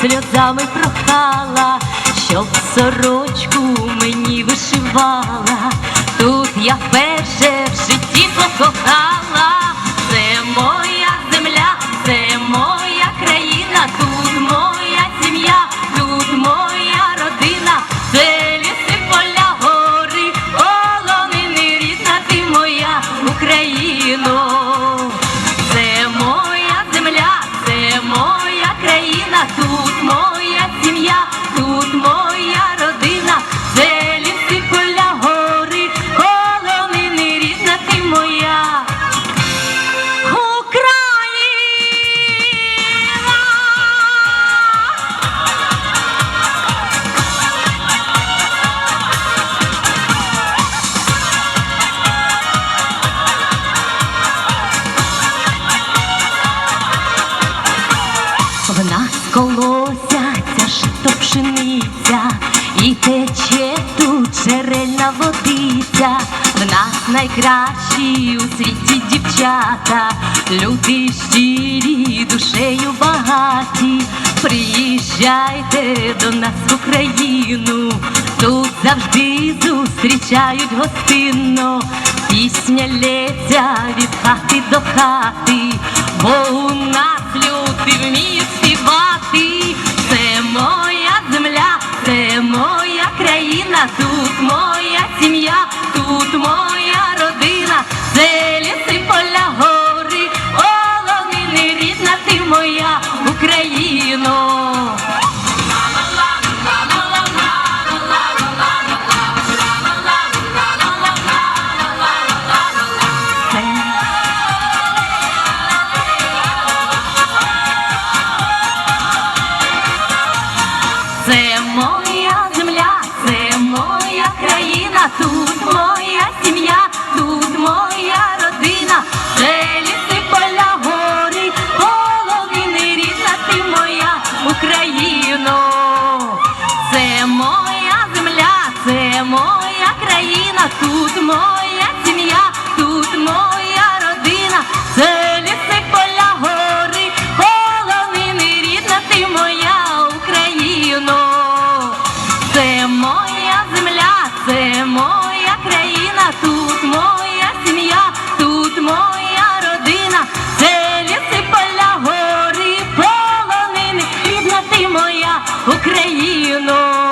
сльозами прохала, щоб сорочку мені вишивала. Тут я вперше в житті покохала. Колосяться жито пшениця, і тече тут джерельна водиця. В нас найкращі у світі дівчата, люди щирі, душею багаті. Приїжджайте до нас в Україну, тут завжди зустрічають гостинно. Пісня лється від хати до хати, бо у нас люди вміють Це моя земля, це моя країна, тут моя сім'я, тут моя родина, це ліси, поля, гори, половини, рідна ти моя Україно. Це моя земля, це моя країна, тут моя сім'я, тут моя моя Україно.